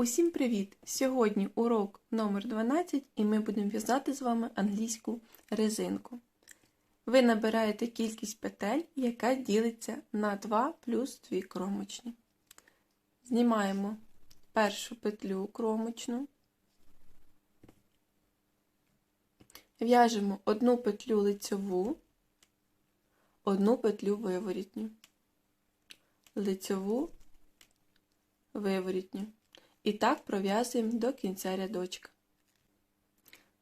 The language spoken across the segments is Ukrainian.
Усім привіт! Сьогодні урок номер 12 і ми будемо в'язати з вами англійську резинку. Ви набираєте кількість петель, яка ділиться на 2 плюс 2 кромочні. Знімаємо першу петлю кромочну, в'яжемо одну петлю лицьову, одну петлю виворітню, лицьову, виворітню. І так пров'язуємо до кінця рядочка.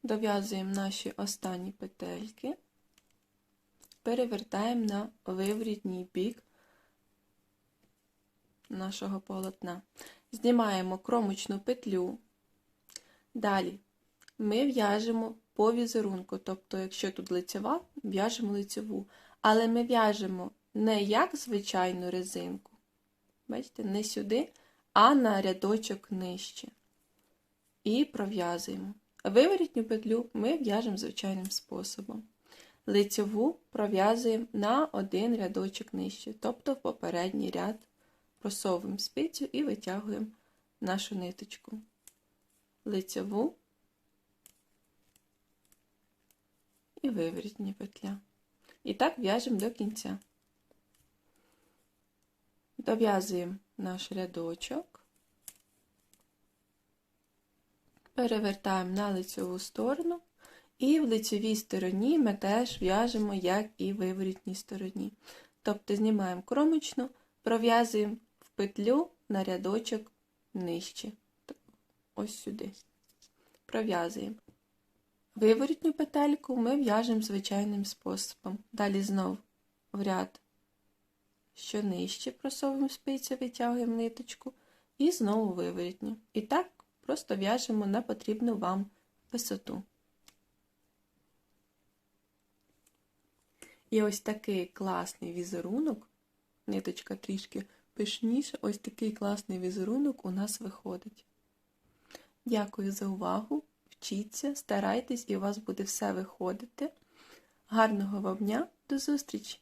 Дов'язуємо наші останні петельки, перевертаємо на виворітній бік нашого полотна. Знімаємо кромочну петлю. Далі ми в'яжемо по візерунку, тобто, якщо тут лицева, в'яжемо лицеву. Але ми в'яжемо не як звичайну резинку. Бачите, не сюди, а на рядочок нижче. І пров'язуємо. Виворітню петлю ми в'яжемо звичайним способом. Лицеву пров'язуємо на один рядочок нижче, тобто в попередній ряд просовуємо спицю і витягуємо нашу ниточку. Лицеву і виворітня петля. І так в'яжемо до кінця. Дов'язуємо наш рядочок, перевертаємо на лицеву сторону, і в лицевій стороні ми теж в'яжемо, як і виворітній стороні. Тобто знімаємо кромочну, пров'язуємо в петлю на рядочок нижче. Ось сюди. Пров'язуємо. Виворітню петельку ми в'яжемо звичайним способом. Далі знов в ряд що нижче просовуємо спицю, витягуємо ниточку і знову виворітню. І так просто в'яжемо на потрібну вам висоту. І ось такий класний візерунок, ниточка трішки пишніше, ось такий класний візерунок у нас виходить. Дякую за увагу! Вчіться, старайтесь, і у вас буде все виходити. Гарного вам дня, до зустрічі!